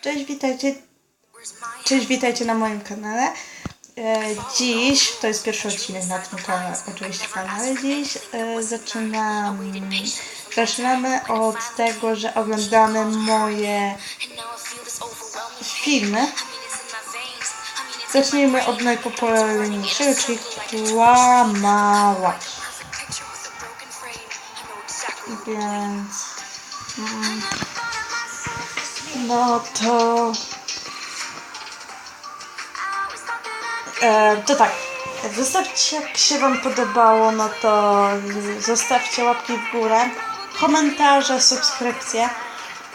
Cześć, witajcie. Cześć, witajcie na moim kanale. E, dziś, to jest pierwszy odcinek na tym kanale, oczywiście kanale. Dziś e, zaczynam, zaczynamy od tego, że oglądamy moje filmy. Zacznijmy od najpopularniejszego, czyli Kłamałaś. Więc... Mm, no to... E, to tak. Zostawcie, jak się Wam podobało, no to zostawcie łapki w górę, komentarze, subskrypcje.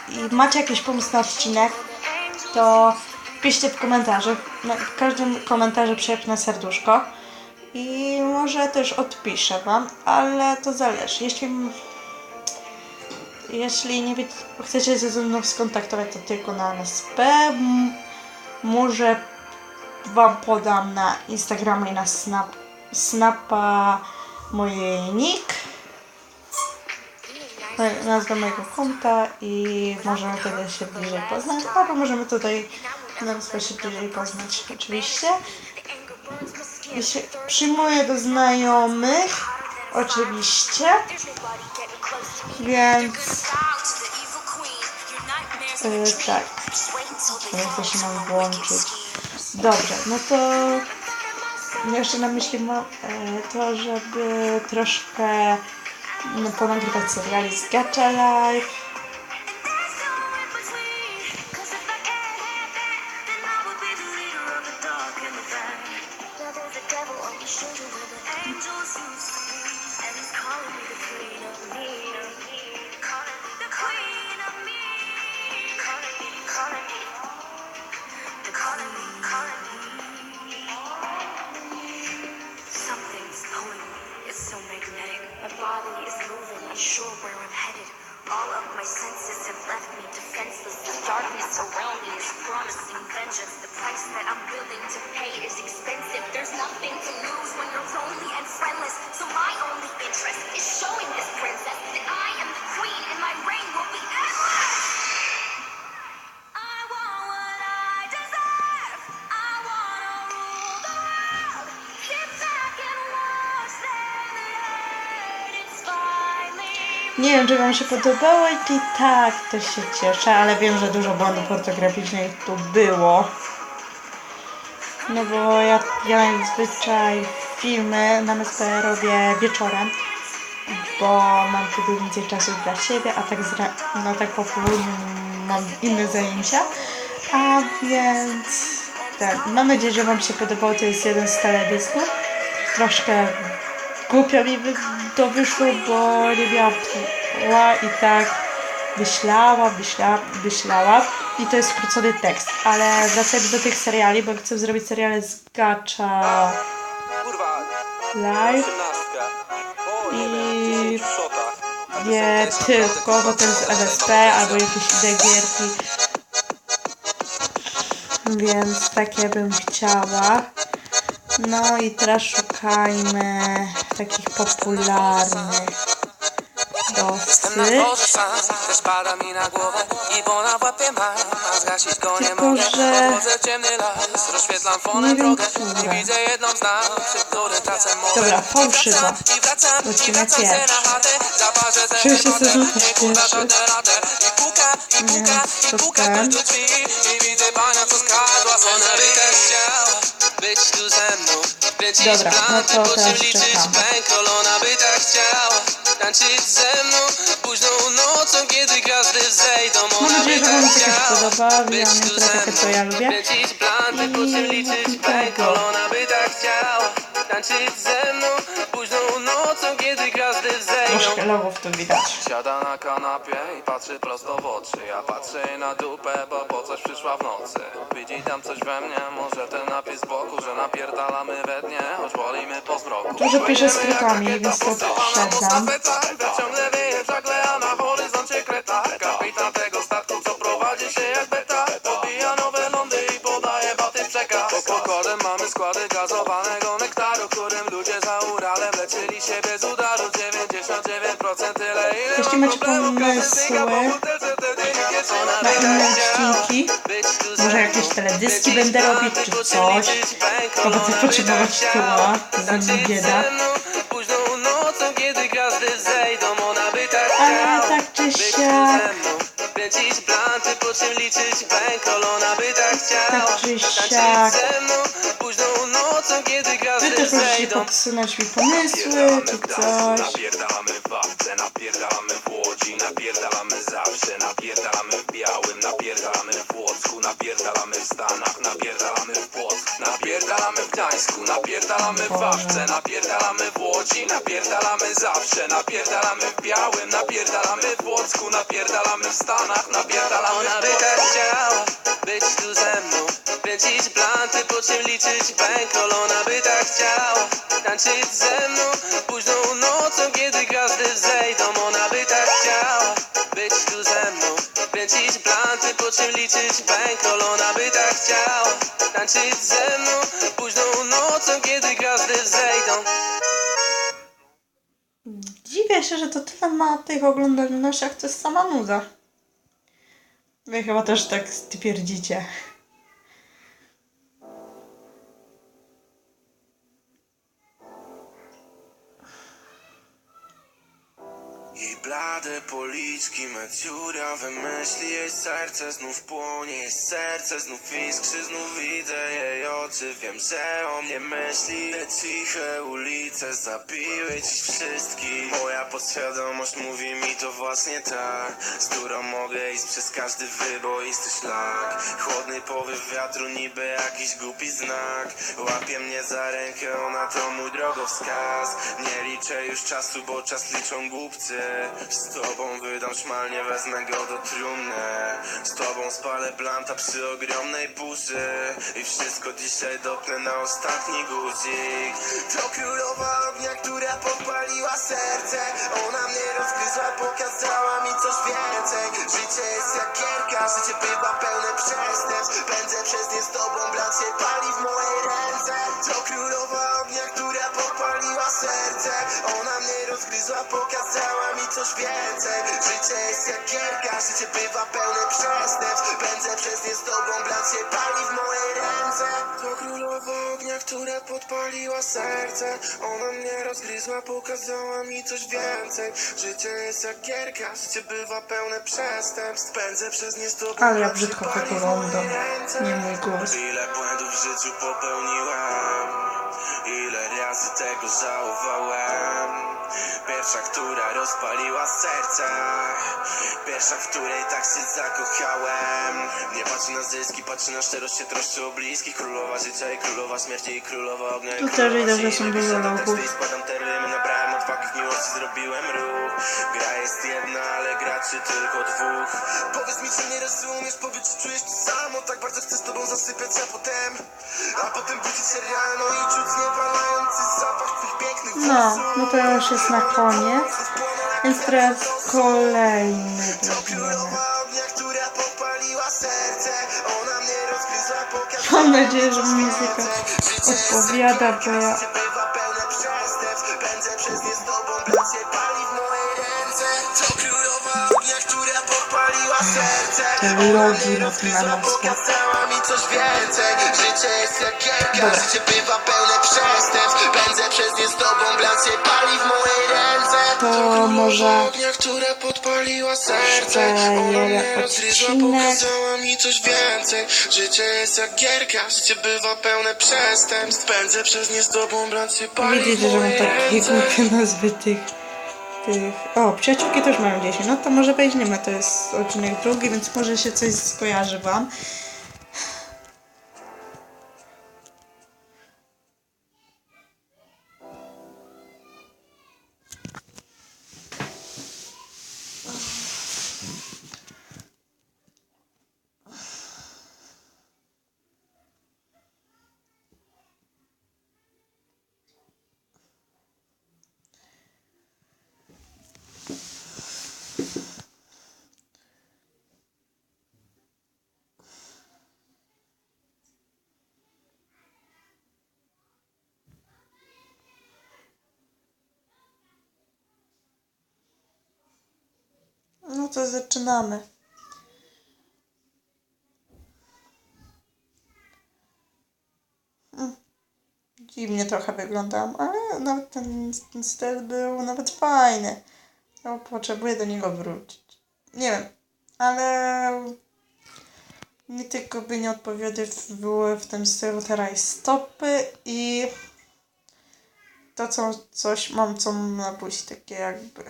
I macie jakiś pomysł na odcinek, to piszcie w komentarzu. W każdym komentarzu przyjemne serduszko. I może też odpiszę Wam, ale to zależy. Jeśli jeśli nie wie, chcecie się ze mną skontaktować, to tylko na NSP. Może Wam podam na Instagrama i na snap, Snapa moje nick. Moje- Nazwę mojego konta i możemy wtedy się bliżej poznać. Albo możemy tutaj na NSP się bliżej poznać, oczywiście. Jeśli przyjmuję do znajomych, oczywiście. Więc e, tak. Teraz to się nam włączyć. Dobrze, no to jeszcze na myśli mam e, to, żeby troszkę no, ponagrywać seriali z Gacha. Something's Nie wiem, czy Wam się podobało, jeśli tak, to się cieszę, ale wiem, że dużo błędów ortograficznych tu było. No bo ja, ja zazwyczaj filmy na MSP robię wieczorem, bo mam wtedy więcej czasu dla siebie, a tak, zra- no tak po południu mam inne zajęcia. A więc tak, mam nadzieję, że Wam się podobało, to jest jeden z teledysków. Troszkę głupio mi to wyszło, bo nie miała pła i tak myślała, myślała, myślała i to jest skrócony tekst, ale wracając do tych seriali, bo chcę zrobić seriale z Gacha Live I- wiem, 10 szota. A nie tylko, bo to jest super, LSP 100%. albo jakieś inne gierki, więc takie bym chciała. No i teraz szukajmy takich popularnych Jestem na dosyć. dworze sam, też pada mi na głowę i bona w łapie mam, a zgasić go nie Tylko, że- Nie wiem, drogę która. Dobra, I fałszywa. Odcinek pierwszy. Czuję się kurwa pierwszy. i to ten. Być tu ze mną, kręcić Dobra, no planty, to po czym teraz liczyć bankroll. Ona by tak chciała tańczyć ze mną późną nocą, kiedy gwiazdy wzejdą. Mam Ona nadzieję, by że tak Wam się też chciała podoba. być tu ze mną, co ja lubię. kręcić planty, po czym I liczyć tego. bankroll. Ona by tak chciała tańczyć ze mną logów tu widać. Siada na kanapie i patrzy prosto w oczy. Ja patrzę jej na dupę, bo po coś przyszła w nocy. Widzi tam coś we mnie, może ten napis z boku Że napierdalamy we dnie, choć wolimy po zmroku. Dużo piszę jak rakieta więc to po. Wiatr ciągle wieje w żagle, a na horyzoncie kreta. Kapitan tego statku, co prowadzi się jak beta. Podbija nowe lądy i podaje baty przekaz. Pod pokładem mamy składy gazowanego nektaru Którym ludzie za Uralem leczyli się bez udaru. 99% tyle ile Jeśli macie pomysły na inne odcinki, może jakieś teledyski będę robić czy coś, to będę potrzebować tyła, za bieda. Planty, po czym liczyć bankroll, ona by tak chciała Tak czy tańczyć siak. ze mną. Późną nocą, kiedy Wy gwiazdy też możecie zejdą. podsunąć mi pomysły czy coś. Napierdalamy w bawce, napierdalamy w Łodzi, napierdalamy zawsze, napierdalamy w Białym, napierdalamy w Płocku, napierdalamy w Stanach, napierdalamy napierdalamy w Gdańsku, napierdalamy w Wawce, napierdalamy w Łodzi, napierdalamy zawsze, napierdalamy w Białym, napierdalamy w Płocku, napierdalamy w Stanach, napierdalamy Ona by tak chciała być tu ze mną, kręcić planty, po czym liczyć bankroll, ona by tak chciała tańczyć ze mną Późną nocą, kiedy gwiazdy wzejdą. Ona by tak chciała Kręcić planty, po czym liczyć by tak chciała tańczyć ze mną Późną nocą, kiedy gwiazdy wzejdą Dziwię się, że to tyle ma tych oglądalności, jak to jest sama nuda. Wy chyba też tak twierdzicie. Jej blade policzki, me dziurawe myśli Jej serce znów płonie, jej serce znów iskrzy Znów widzę jej oczy, wiem, że o mnie myśli. Te ciche ulice zabiły dziś wszystkich. Moja podświadomość mówi mi to właśnie tak Z którą mogę iść przez każdy wyboisty szlak. Chłodny powiew wiatru niby jakiś głupi znak. Łapie mnie za rękę, ona to mój drogowskaz. Nie liczę już czasu, bo czas liczą głupcy Z tobą wydam szmal, nie wezmę go do trumny. Z tobą spalę blanta przy ogromnej burzy. I wszystko dzisiaj dopnę na ostatni guzik. To królowa ognia, która podpaliła serce. Ona mnie rozgryzła, pokazała mi coś więcej. Życie jest jak gierka, życie bywa pełne przestępstw. Pędzę przez nie z tobą, blat się pali w Ona mnie rozgryzła, pokazała mi coś więcej. Życie jest jak gierka, życie bywa pełne przestępstw. Pędzę przez nie z tobą, blat się pali w mojej ręce. To królowa ognia, która podpaliła serce. Ona mnie rozgryzła, pokazała mi coś więcej. Życie jest jak gierka, życie bywa pełne przestępstw. Pędzę przez nie z tobą, Ale ja blat się brzydko pali w wyglądam. mojej ręce. Nie mój głos. Ile błędów w życiu popełniłem Ile razy tego żałowałem Pierwsza, która rozpaliła serce. Pierwsza, w której tak się zakochałem. Nie patrzy na zyski, patrzy na szczerość, się troszczy o bliskich. Królowa życia i królowa śmierci i królowa ognia i Tu też widać, że są dużo i składam te rymy, nabrałem odwagi w miłości, zrobiłem ruch. Gra jest jedna, ale graczy tylko dwóch bardzo chcę z tobą zasypiać, a potem A potem budzić się rano i czuć niewalający zapach twych pięknych No, no to już jest na koniec. Więc teraz kolejny Mam nadzieję, że muzyka odpowiada, bo ja... blat się pali w mojej ręce. To może ognia, która podpaliła serce. Ona mnie pokazała mi coś więcej. Życie jest jak gierka, życie bywa pełne przestępstw. Przez nie z tobą, widzicie, że mam takie głupie nazwy tych... tych... O, przyjaciółki też mają 10. No to może weźmiemy, to jest odcinek drugi, więc może się coś skojarzy wam. To zaczynamy. Mm. Dziwnie trochę wyglądam, ale nawet ten, ten styl był nawet fajny. No, potrzebuję do niego wrócić. Nie wiem, ale mi tylko by nie odpowiadały w tym stylu teraz stopy i to co coś mam co ma być takie jakby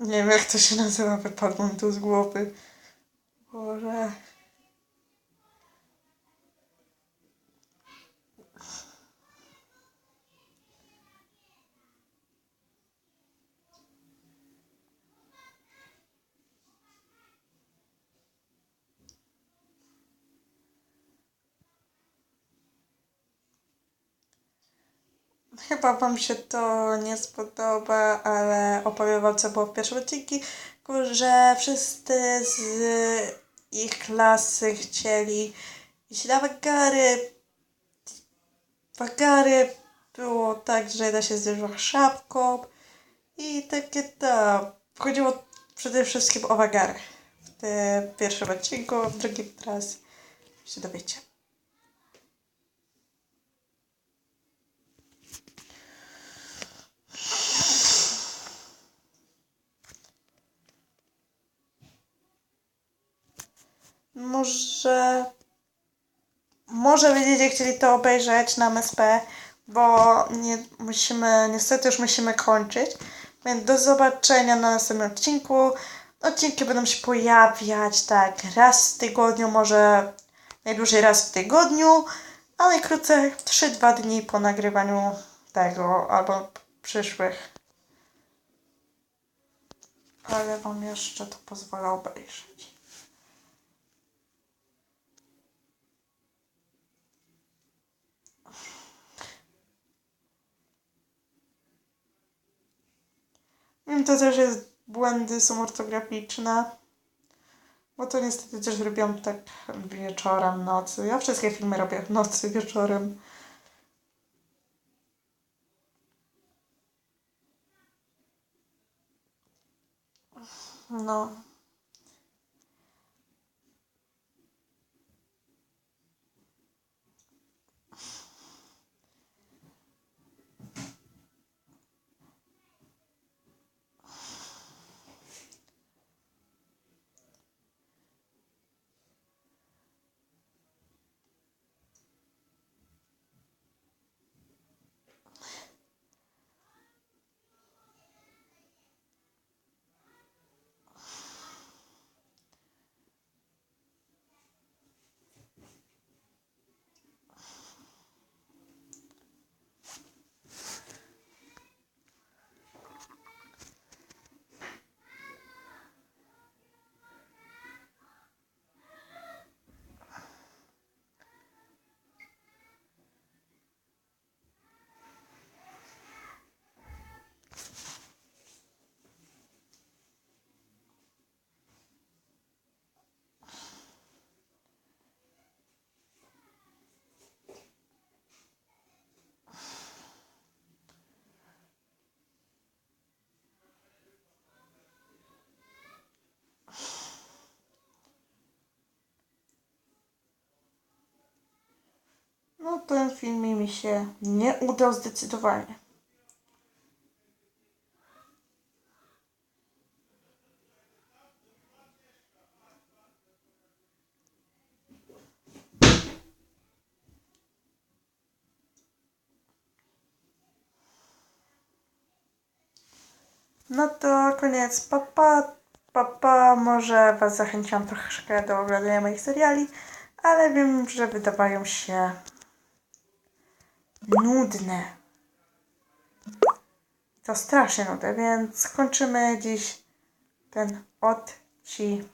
nie wiem jak to się nazywa, wypadło mi tu z głowy. Boże. Chyba Wam się to nie spodoba, ale opowiem Wam, co było w pierwszym odcinku, że wszyscy z ich klasy chcieli iść na wagary. Wagary było tak, że jedna się zderzyła szapką i takie to. Chodziło przede wszystkim o wagary. W tym pierwszym odcinku, w drugim teraz się dowiecie. Może. Może będziecie chcieli to obejrzeć na MSP, bo nie, musimy, niestety już musimy kończyć. Więc do zobaczenia na następnym odcinku. Odcinki będą się pojawiać tak raz w tygodniu, może najdłużej raz w tygodniu, a najkrócej 3-2 dni po nagrywaniu tego albo przyszłych. Ale Wam jeszcze to pozwolę obejrzeć. To też jest błędy są ortograficzne. Bo to niestety też robiłam tak wieczorem, nocy. Ja wszystkie filmy robię w nocy, wieczorem. No. No ten film mi się nie udał zdecydowanie. No to koniec. Papa, papa, może Was zachęciłam troszkę do oglądania moich seriali, ale wiem, że wydawają się nudne. To strasznie nudne, więc kończymy dziś ten odcinek.